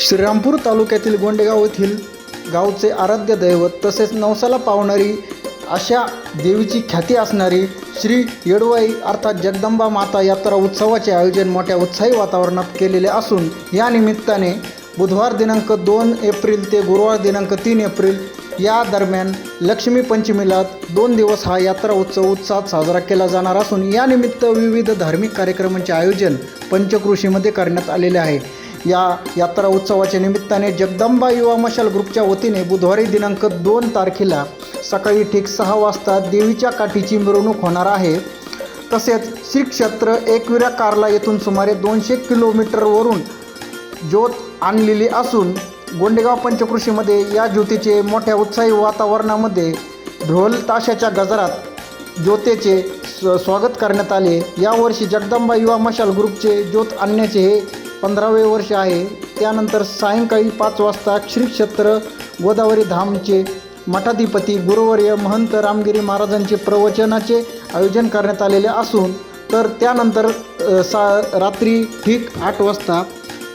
श्रीरामपूर तालुक्यातील गोंडेगाव येथील गावचे आराध्य दैवत तसेच नवसाला पावणारी अशा देवीची ख्याती असणारी श्री येडवाई अर्थात जगदंबा माता यात्रा उत्सवाचे आयोजन मोठ्या उत्साही वातावरणात केलेले असून या निमित्ताने बुधवार दिनांक दोन एप्रिल ते गुरुवार दिनांक तीन एप्रिल या दरम्यान लक्ष्मी पंचमीला दोन दिवस हा यात्रा उत्सव उत्साहात साजरा केला जाणार असून यानिमित्त विविध धार्मिक कार्यक्रमांचे आयोजन पंचकृषीमध्ये करण्यात आलेले आहे. या यात्रा उत्सवाच्या निमित्ताने जगदंबा युवा मशाल ग्रुपच्या वतीने बुधवारी दिनांक दोन तारखेला सकाळी ठीक सहा वाजता देवीच्या काठीची मिरवणूक होणार आहे. तसेच श्री क्षेत्र एकविरा कार्ला येथून सुमारे दोनशे किलोमीटरवरून ज्योत आणलेली असून गोंडेगाव पंचकृषीमध्ये या ज्योतीचे मोठ्या उत्साही वातावरणामध्ये ढोल ताशाच्या गजरात ज्योतेचे स्व स्वागत करण्यात आले. यावर्षी जगदंबा युवा मशाल ग्रुपचे ज्योत आणण्याचे हे पंधरावे वर्ष आहे. त्यानंतर सायंकाळी पाच वाजता श्रीक्षेत्र गोदावरी धामचे मठाधिपती गुरुवर्य महंत रामगिरी महाराजांचे प्रवचनाचे आयोजन करण्यात आलेले असून तर त्यानंतर सा रात्री ठीक आठ वाजता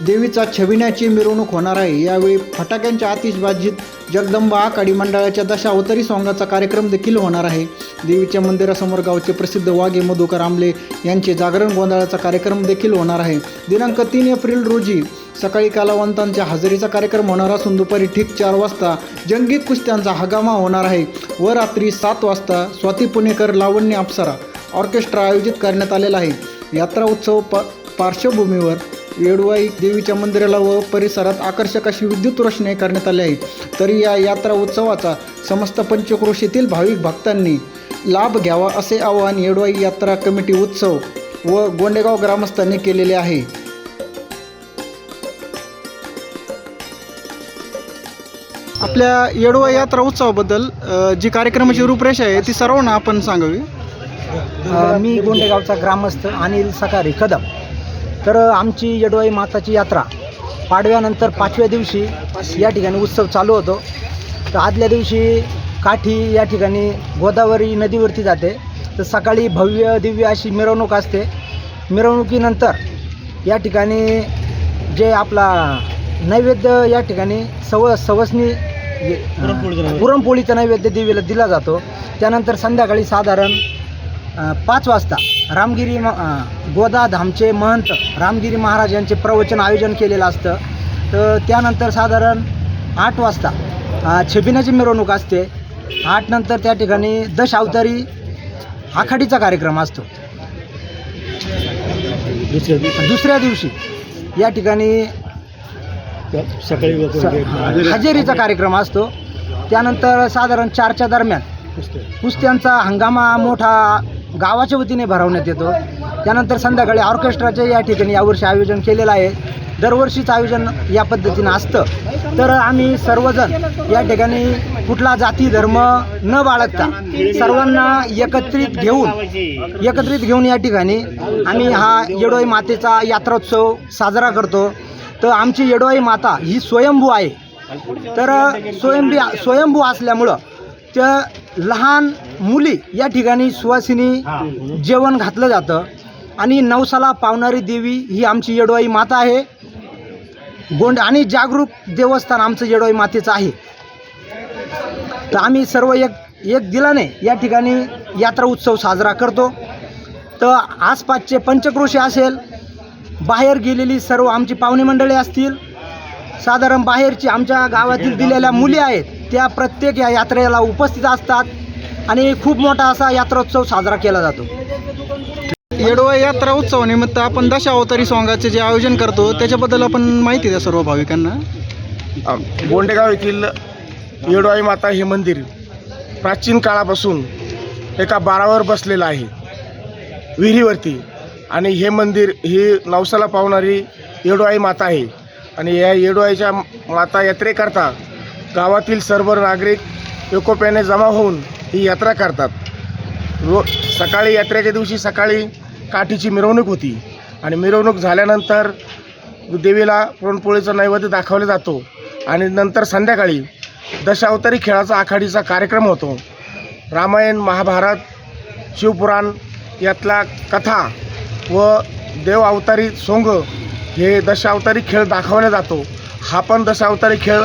देवीचा छबिण्याची मिरवणूक होणार आहे. यावेळी फटाक्यांच्या आतिषबाजीत जगदंबा आकाडी मंडळाच्या दशावतारी सोंगाचा कार्यक्रम देखील होणार आहे. देवीच्या मंदिरासमोर गावचे प्रसिद्ध वाघे मधुकर आमले यांचे जागरण गोंधळाचा कार्यक्रम देखील होणार आहे. दिनांक तीन एप्रिल रोजी सकाळी कलावंतांच्या हजेरीचा कार्यक्रम होणार असून दुपारी ठीक चार वाजता जंगी कुस्त्यांचा हगामा होणार आहे. व रात्री सात वाजता स्वाती पुणेकर लावण्य अप्सरा ऑर्केस्ट्रा आयोजित करण्यात आलेला आहे. यात्रा उत्सव प पार्श्वभूमीवर येडवाई देवीच्या मंदिराला व परिसरात आकर्षक अशी विद्युत रोषणाई करण्यात आली आहे. तरी या यात्रा उत्सवाचा समस्त पंचक्रोशीतील भाविक भक्तांनी लाभ घ्यावा असे आवाहन येडवाई यात्रा कमिटी उत्सव व गोंडेगाव ग्रामस्थांनी केलेले आहे. आपल्या येडवाई यात्रा उत्सवाबद्दल जी कार्यक्रमाची रूपरेषा आहे ती सर्वांना आपण सांगावी. मी गोंडेगावचा ग्रामस्थ अनिल सकारे कदम. तर आमची येडवाई माताची यात्रा पाडव्यानंतर पाचव्या दिवशी या ठिकाणी उत्सव चालू होतो. तर आदल्या दिवशी काठी या ठिकाणी गोदावरी नदीवरती जाते. तर सकाळी भव्य दिव्य अशी मिरवणूक असते. मिरवणुकीनंतर या ठिकाणी जे आपला नैवेद्य या ठिकाणी सव सवसनी पुरणपोळीचा नैवेद्य. देवीला दिला जातो. त्यानंतर संध्याकाळी साधारण पाच वाजता रामगिरी गोदा धामचे महंत रामगिरी महाराज यांचे प्रवचन आयोजन केलेलं असतं. तर त्यानंतर साधारण आठ वाजता छबिनाची मिरवणूक असते. आठ नंतर त्या ठिकाणी दश अवतारी आखाडीचा कार्यक्रम असतो. दुसऱ्या दिवशी या ठिकाणी स- हजेरीचा कार्यक्रम असतो. त्यानंतर साधारण चारच्या दरम्यान कुस्त्यांचा हंगामा मोठा गावाच्या वतीने भरवण्यात येतो. त्यानंतर संध्याकाळी ऑर्केस्ट्राचे या ठिकाणी यावर्षी आयोजन केलेलं आहे. दरवर्षीच आयोजन या पद्धतीनं असतं. तर आम्ही सर्वजण या ठिकाणी कुठला जाती धर्म न बाळगता सर्वांना एकत्रित घेऊन एकत्रित घेऊन या ठिकाणी आम्ही हा येडोई मातेचा यात्रोत्सव साजरा करतो. तर आमची येडोई माता ही स्वयंभू आहे. तर स्वयंभू स्वयंभू असल्यामुळं त्या लहान मुली या ठिकाणी सुवासिनी जेवण घातलं जातं. आणि नवसाला पावणारी देवी ही आमची येडवाई माता आहे. गोंड आणि जागरूक देवस्थान आमचं येडवाई मातेचं आहे. तर आम्ही सर्व एक एक दिलाने या ठिकाणी यात्रा उत्सव साजरा करतो. तर आसपासचे पंचक्रोशी असेल बाहेर गेलेली सर्व आमची पाहुणे मंडळी असतील साधारण बाहेरची आमच्या गावातील दिलेल्या मुली आहेत त्या प्रत्येक या यात्रेला उपस्थित असतात आणि खूप मोठा असा यात्रोत्सव साजरा केला जातो. येडवाई यात्रा उत्सवानिमित्त आपण दशावतारी सोंगाचे जे आयोजन करतो त्याच्याबद्दल आपण माहिती द्या सर्व भाविकांना. गोंडेगाव येथील येडोआई माता हे मंदिर प्राचीन काळापासून एका बारावर बसलेलं आहे विहिरीवरती. आणि हे मंदिर ही नवसाला पावणारी येडोआई माता आहे. आणि या येडोआईच्या माता यात्रेकरता गावातील सर्व नागरिक एकोप्याने जमा होऊन ही यात्रा करतात. रो सकाळी यात्रेच्या दिवशी सकाळी काठीची मिरवणूक होती आणि मिरवणूक झाल्यानंतर देवीला पुरणपोळीचा नैवेद्य दाखवला जातो आणि नंतर संध्याकाळी दशावतारी खेळाचा आखाडीचा कार्यक्रम होतो. रामायण महाभारत शिवपुराण यातला कथा व देव अवतारी सोंग हे दशावतारी खेळ दाखवला जातो. हा पण दशावतारी खेळ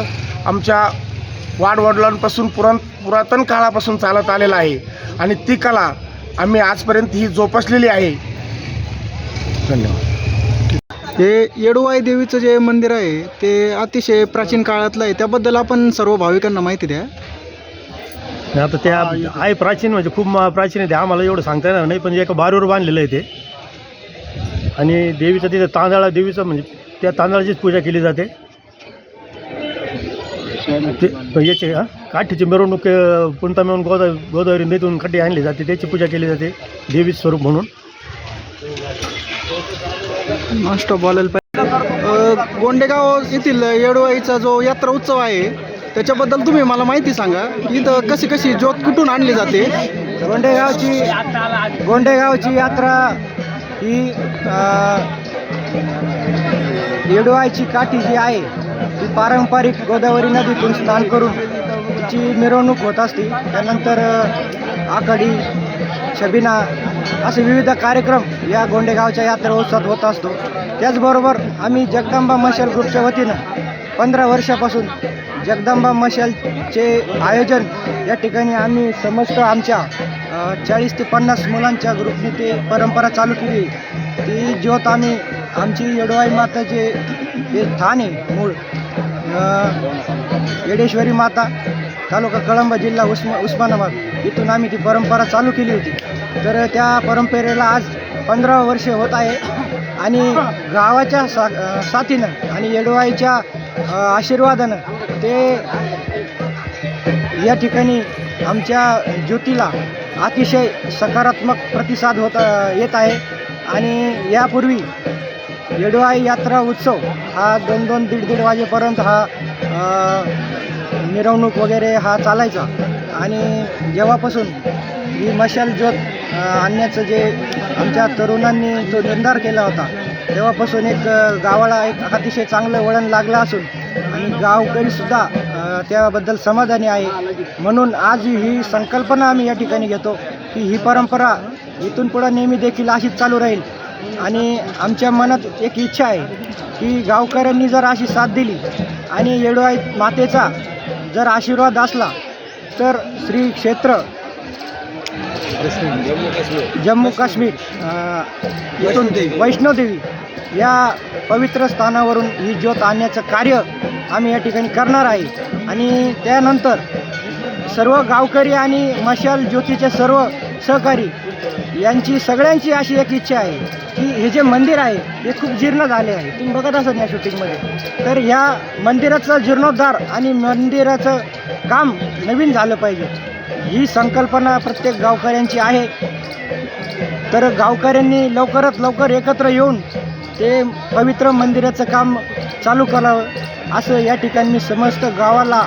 आमच्या वाडवडिलांपासून पुराण पुरातन काळापासून चालत आलेला आहे. आणि ती कला आम्ही आजपर्यंत ही जोपासलेली आहे. धन्यवाद. हे येडूबाई देवीचं जे मंदिर आहे ते अतिशय प्राचीन काळातलं आहे. त्याबद्दल आपण सर्व भाविकांना माहिती द्या. आता त्या आहे प्राचीन म्हणजे खूप प्राचीन आहे ते. आम्हाला एवढं सांगता येणार नाही पण एका बारीवर बांधलेलं आहे ते. आणि देवीचं तिथे तांदळा देवीचं म्हणजे त्या तांदळाचीच पूजा केली जाते. ते याचे हा? काठीची मिरवणूक पुंता मिळून गोदा गोदावरी नदीतून काठी आणली जाते त्याची पूजा केली जाते देवी स्वरूप म्हणून. नॉनस्टॉप बोलायला पाहिजे. गोंडेगाव येथील येडूबाईचा जो यात्रा उत्सव आहे त्याच्याबद्दल तुम्ही मला माहिती सांगा. इथं कशी कशी ज्योत कुठून आणली जाते? गोंडेगावची गोंडेगावची यात्रा ही येडवायची काठी जी आहे ती पारंपरिक गोदावरी नदीतून स्नान करून तिची मिरवणूक होत असते. त्यानंतर अ, आखाडी शबिना असे विविध कार्यक्रम या गोंडेगावच्या यात्रा उत्सवात होत असतो. त्याचबरोबर आम्ही जगदंबा मशाल ग्रुपच्या वतीनं पंधरा वर्षापासून जगदंबा मशालचे आयोजन या ठिकाणी आम्ही समस्त आमच्या चाळीस ते पन्नास मुलांच्या ग्रुपने ते परंपरा चालू केली. ती ज्योत आम्ही आमची येडवाई माताचे हे स्थान आहे मूळ. येडेश्वरी माता तालुका कळंब जिल्हा उस्मा उस्मानाबाद. इथून आम्ही ती परंपरा चालू केली होती. तर त्या परंपरेला आज पंधरा वर्षे होत आहे. आणि गावाच्या सा साथीनं आणि येडवाईच्या आशीर्वादानं ते या ठिकाणी आमच्या ज्योतीला अतिशय सकारात्मक प्रतिसाद होत येत आहे. आणि यापूर्वी येडवाई यात्रा उत्सव हा दोन दोन दीड दीड वाजेपर्यंत हा मिरवणूक वगैरे हा चालायचा. आणि जेव्हापासून ही मशाल ज्योत आणण्याचं जे आमच्या तरुणांनी जो निर्धार केला होता तेव्हापासून एक गावाला एक अतिशय चांगलं वळण लागलं असून आणि गावकरीसुद्धा त्याबद्दल समाधानी आहे. म्हणून आज ही संकल्पना आम्ही या ठिकाणी घेतो की ही परंपरा इथून पुढं नेहमी देखील अशीच चालू राहील. आणि आमच्या मनात एक इच्छा आहे की गावकऱ्यांनी जर अशी साथ दिली आणि येडोआई मातेचा जर आशीर्वाद असला तर श्री क्षेत्र जम्मू काश्मीर अ, इथून वैष्णोदेवी या पवित्र स्थानावरून ही ज्योत आणण्याचं कार्य आम्ही या ठिकाणी करणार आहे. आणि त्यानंतर सर्व गावकरी आणि मशाल ज्योतीचे सर्व सहकारी यांची सगळ्यांची अशी एक इच्छा आहे की हे जे मंदिर आहे हे खूप जीर्ण झाले आहे. तुम्ही बघत असत या शूटिंगमध्ये. तर ह्या मंदिराचं जीर्णोद्धार आणि मंदिराचं काम नवीन झालं पाहिजे. ही संकल्पना प्रत्येक गावकऱ्यांची आहे. तर गावकऱ्यांनी लवकरात लवकर एकत्र येऊन ते पवित्र मंदिराचं काम चालू करावं असं या ठिकाणी मी समस्त गावाला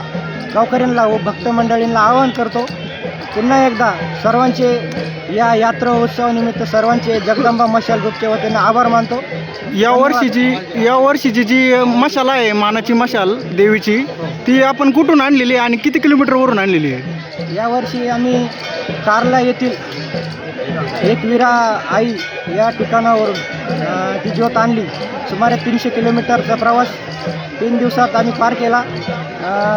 गावकऱ्यांना व भक्त मंडळींना आवाहन करतो. पुन्हा एकदा सर्वांचे या यात्रा उत्सवानिमित्त सर्वांचे जगदंबा मशाल ग्रुपच्या वतीनं आभार मानतो. या वर्षीची या वर्षीची जी मशाल आहे मानाची मशाल देवीची ती आपण कुठून आणलेली आहे आणि किती किलोमीटरवरून आणलेली आहे? यावर्षी आम्ही कारला येथील एकविरा आई या ठिकाणावरून ती ज्योत आणली. सुमारे तीनशे किलोमीटरचा प्रवास तीन दिवसात आम्ही पार केला.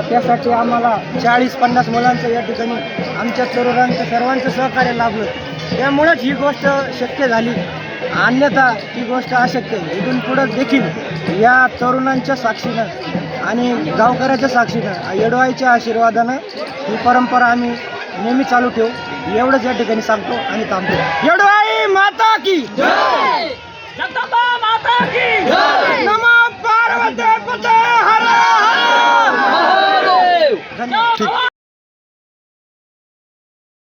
त्यासाठी आम्हाला चाळीस पन्नास मुलांचं या ठिकाणी आमच्या तरुणांचं सर्वांचं सहकार्य लाभलं. त्यामुळेच ही गोष्ट शक्य झाली. अन्यथा ही गोष्ट अशक्य. इथून पुढं देखील या तरुणांच्या साक्षीनं आणि गावकऱ्याच्या साक्षीनं येडवाईच्या आशीर्वादानं ही परंपरा आम्ही नेहमी चालू ठेवू. एवढंच या ठिकाणी सांगतो आणि थांबतो. येडवाई माता की जगदंबा माता की नमः